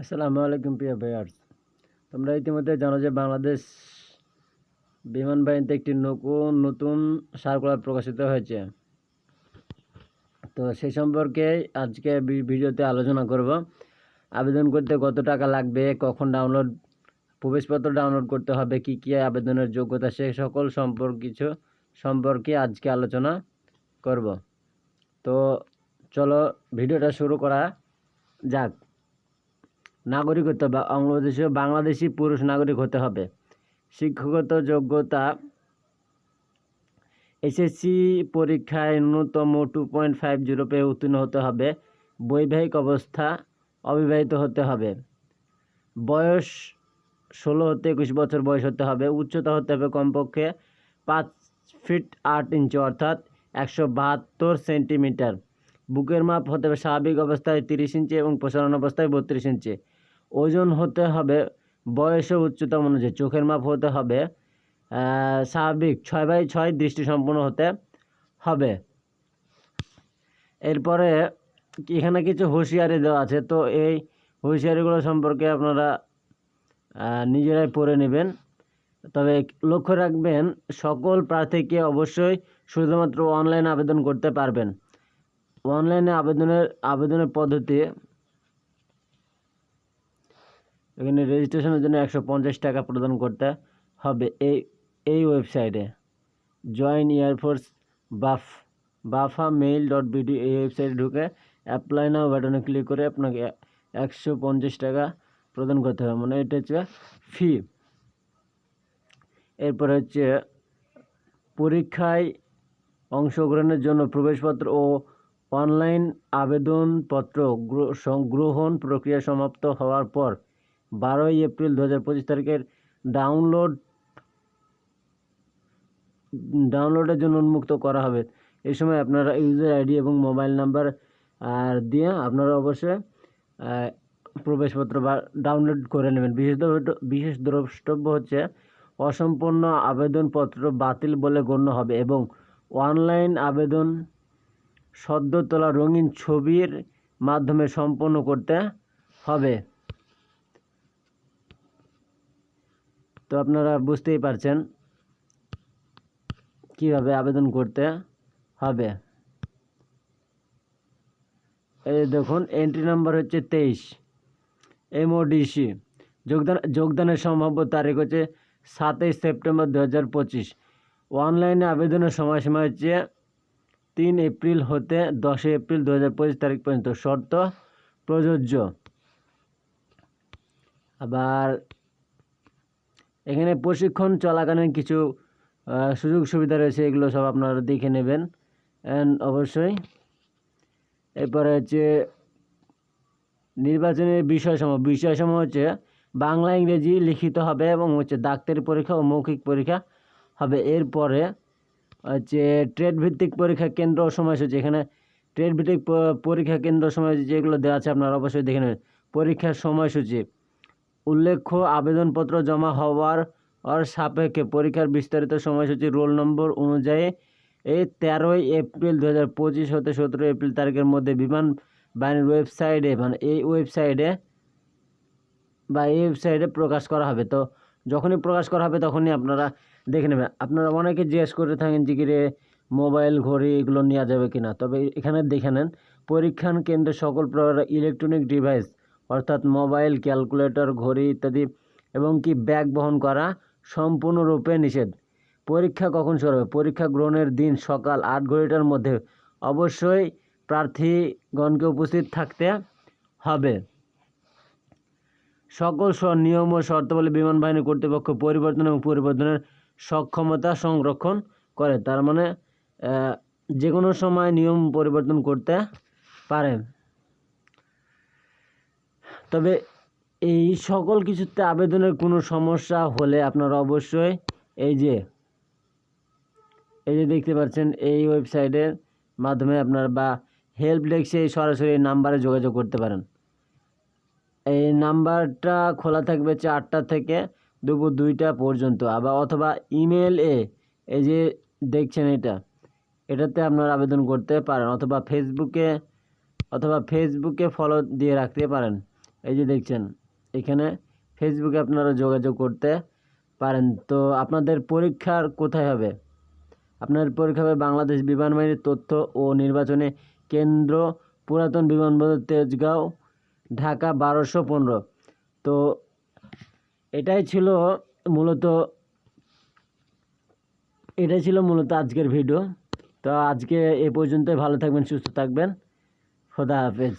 আসসালামু আলাইকুম প্রিয় ভাইয়ার্স তোমরা ইতিমধ্যে জানো যে বাংলাদেশ বিমান বাহিনীতে একটি নতুন নতুন সার্কুলার প্রকাশিত হয়েছে। তো সেই সম্পর্কে আজকে ভিডিওতে আলোচনা করব। আবেদন করতে কত টাকা লাগবে, কখন ডাউনলোড, প্রবেশপত্র ডাউনলোড করতে হবে, কি কি আবেদনের যোগ্যতা, সে সকল সম্পর্ক, কিছু সম্পর্কে আজকে আলোচনা করব। তো চলো ভিডিওটা শুরু করা যাক। নাগরিকত্ব বা বাংলাদেশে বাংলাদেশি পুরুষ নাগরিক হতে হবে। শিক্ষাগত যোগ্যতা এসএসসি পরীক্ষায় ন্যূনতম টু পয়েন্ট ফাইভ জিরো পেয়ে উত্তীর্ণ হতে হবে। বৈবাহিক অবস্থা অবিবাহিত হতে হবে। বয়স ষোলো হতে একুশ বছর বয়স হতে হবে। উচ্চতা হতে হবে কমপক্ষে পাঁচ ফিট আট ইঞ্চি অর্থাৎ একশো বাহাত্তর সেন্টিমিটার বুকের মাপ হতে হবে স্বাভাবিক অবস্থায় তিরিশ ইঞ্চি এবং প্রসারণ অবস্থায় বত্রিশ ইঞ্চি ওজন হতে হবে বয়স ও উচ্চতা অনুযায়ী, চোখের মাপ হতে হবে স্বাভাবিক ছয় বাই ছয় দৃষ্টি সম্পূর্ণ হতে হবে। এরপরে এখানে কিছু হুঁশিয়ারি দেওয়া আছে, তো এই হুঁশিয়ারিগুলো সম্পর্কে আপনারা নিজেরাই পড়ে নেবেন। তবে লক্ষ্য রাখবেন, সকল প্রার্থীকে অবশ্যই শুধুমাত্র অনলাইন আবেদন করতে পারবেন। অনলাইনে আবেদনের আবেদনের পদ্ধতি এখানে রেজিস্ট্রেশনের জন্য একশো পঞ্চাশ টাকা প্রদান করতে হবে এই এই ওয়েবসাইটে জয়েন এয়ারফোর্স বাফ বাফা মেইল ডট বিডি এই ওয়েবসাইটে ঢুকে অ্যাপ্লাই নাও বাটনে ক্লিক করে আপনাকে একশো পঞ্চাশ টাকা প্রদান করতে হবে। মানে এটা হচ্ছে ফি এরপর হচ্ছে পরীক্ষায় অংশগ্রহণের জন্য প্রবেশপত্র ও অনলাইন আবেদনপত্র গ্রহণ প্রক্রিয়া সমাপ্ত হওয়ার পর বারোই এপ্রিল দু হাজার পঁচিশ তারিখের ডাউনলোড, ডাউনলোডের জন্য উন্মুক্ত করা হবে। এই সময় আপনারা ইউজার আইডি এবং মোবাইল নাম্বার, আর দিয়ে আপনারা অবশ্যই প্রবেশপত্র বা ডাউনলোড করে নেবেন। বিশেষ বিশেষ দ্রষ্টব্য হচ্ছে অসম্পূর্ণ আবেদনপত্র বাতিল বলে গণ্য হবে এবং অনলাইন আবেদন সদ্য তোলা রঙিন ছবির মাধ্যমে সম্পন্ন করতে হবে। তো আপনারা বুঝতেই পারছেন কীভাবে আবেদন করতে হবে। এই দেখুন এন্ট্রি নাম্বার হচ্ছে তেইশ এমওডিসি যোগদান যোগদানের সম্ভাব্য তারিখ হচ্ছে সাতই সেপ্টেম্বর দু হাজার পঁচিশ। অনলাইনে আবেদনের সময়সীমা হচ্ছে তিন এপ্রিল হতে দশই এপ্রিল দু হাজার পঁচিশ তারিখ পর্যন্ত। শর্ত প্রযোজ্য। আবার এখানে প্রশিক্ষণ চলাকালীন কিছু সুযোগ সুবিধা রয়েছে, এগুলো সব আপনারা দেখে নেবেন। অ্যান্ড অবশ্যই এরপরে হচ্ছে নির্বাচনের বিষয়সমূহ। বিষয়সমূহ হচ্ছে বাংলা, ইংরেজি লিখিত হবে এবং হচ্ছে ডাক্তারি পরীক্ষা ও মৌখিক পরীক্ষা হবে। এরপরে হচ্ছে ট্রেড ভিত্তিক পরীক্ষা কেন্দ্র সময়সূচি এখানে ট্রেড ভিত্তিক পরীক্ষা কেন্দ্র সময়সূচি যেগুলো দেওয়া আছে, আপনারা অবশ্যই দেখে নেবেন। পরীক্ষার সময়সূচি উল্লেখ্য, আবেদনপত্র জমা হওয়ার সাপেক্ষে পরীক্ষার বিস্তারিত সময়সূচি রোল নম্বর অনুযায়ী এই তেরোই এপ্রিল দু হাজার পঁচিশ হতে সতেরো এপ্রিল তারিখের মধ্যে বিমান বাহিনীর ওয়েবসাইটে মানে এই ওয়েবসাইটে বা এই ওয়েবসাইটে প্রকাশ করা হবে। তো যখনই প্রকাশ করা হবে তখনই আপনারা দেখে নেবেন। আপনারা অনেকে জিজ্ঞেস করে থাকেন যে, কি রে, মোবাইল, ঘড়ি এগুলো নেওয়া যাবে কিনা? তবে এখানে দেখে নেন পরীক্ষণ কেন্দ্রে সকল প্রকার ইলেকট্রনিক ডিভাইস অর্থাৎ মোবাইল, ক্যালকুলেটর, ঘড়ি ইত্যাদি এবং কি ব্যাগ বহন করা সম্পূর্ণরূপে নিষেধ। পরীক্ষা কখন শুরু হবে? পরীক্ষা গ্রহণের দিন সকাল আট ঘড়িটার মধ্যে। অবশ্যই প্রার্থীগণকে উপস্থিত থাকতে হবে। সকল নিয়ম ও শর্তাবলী বিমান বাহিনী কর্তৃপক্ষ পরিবর্তন এবং পরিবর্তনের সক্ষমতা সংরক্ষণ করে। তার মানে যে কোনো সময় নিয়ম পরিবর্তন করতে পারে। তবে এই সকল কিছুতে আবেদনের কোনো সমস্যা হলে আপনারা অবশ্যই এই যে এই যে দেখতে পাচ্ছেন, এই ওয়েবসাইটের মাধ্যমে আপনার বা হেল্প ডেস্কে সরাসরি এই নাম্বারে যোগাযোগ করতে পারেন। এই নাম্বারটা খোলা থাকবে আটটা থেকে দুপুর দুইটা পর্যন্ত, আবার অথবা ইমেল এ, এই যে দেখছেন এটা, এটাতে আপনারা আবেদন করতে পারেন, অথবা ফেসবুকে অথবা ফেসবুকে ফলো দিয়ে রাখতে পারেন। এই যে দেখছেন, এখানে ফেসবুকে আপনারা যোগাযোগ করতে পারেন। তো আপনাদের পরীক্ষার কোথায় হবে? আপনার পরীক্ষা হবে বাংলাদেশ বিমান বাহিনীর তথ্য ও নির্বাচনে কেন্দ্র, পুরাতন বিমানবন্দর, তেজগাঁও, ঢাকা বারোশো পনেরো। তো এটাই ছিল মূলত, এটাই ছিল মূলত আজকের ভিডিও। তো আজকে এ পর্যন্তই, ভালো থাকবেন, সুস্থ থাকবেন। খোদা হাফেজ।